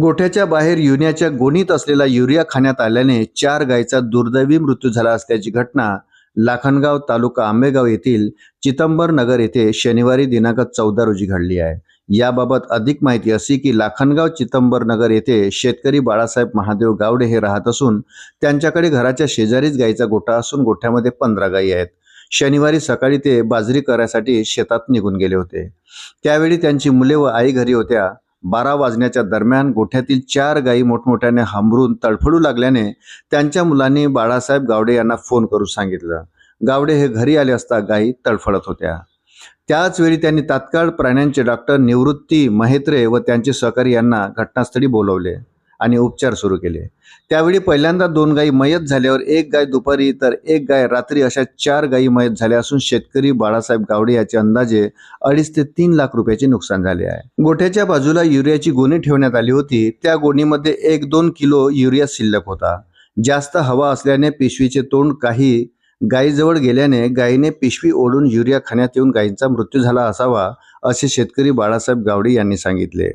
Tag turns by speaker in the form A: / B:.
A: गोठ्याच्या बाहेर युनियाच्या गोणीत असलेला युरिया खाण्यात आल्याने चार गायचा दुर्दैवी मृत्यू झाला असल्याची घटना लाखनगाव तालुका आंबेगाव येथील चितंबर नगर येथे शनिवारी दिनांक चौदा रोजी घडली आहे. याबाबत अधिक माहिती अशी की लाखनगाव चितंबर नगर येथे शेतकरी बाळासाहेब महादेव गावडे हे राहत असून त्यांच्याकडे घराच्या शेजारीच गायीचा गोठा असून गोठ्यामध्ये पंधरा गायी आहेत. शनिवारी सकाळी ते बाजरी करायसाठी शेतात निघून गेले होते. त्यावेळी त्यांची मुले व आई घरी होत्या. बारा वाजण्याच्या दरम्यान गोठ्यातील चार गायी मोठमोठ्याने हांबरून तडफडू लागल्याने त्यांच्या मुलांनी बाळासाहेब गावडे यांना फोन करून सांगितलं. गावडे हे घरी आले असता गायी तडफडत होत्या. त्याच वेळी त्यांनी तात्काळ प्राण्यांचे डॉक्टर निवृत्ती महेत्रे व त्यांचे सहकारी यांना घटनास्थळी बोलवले. आणि उपचार सुरू केले. त्यावेळी पहिल्यांदा दोन गायी मयत झाल्यावर एक गाय दुपारी तर एक गाय रात्री अशा चार गायी मयत झाल्या असून शेतकरी बाळासाहेब गावडे याचे अंदाजे अडीच ते तीन लाख रुपयाचे नुकसान झाले आहे. गोठ्याच्या बाजूला युरियाची गोणी ठेवण्यात आली होती. त्या गोणीमध्ये एक दोन किलो युरिया शिल्लक होता. जास्त हवा असल्याने पिशवीचे तोंड काही गायीजवळ गेल्याने गायीने पिशवी ओढून युरिया खाण्यात येऊन गायींचा मृत्यू झाला असावा असे शेतकरी बाळासाहेब गावडे यांनी सांगितले.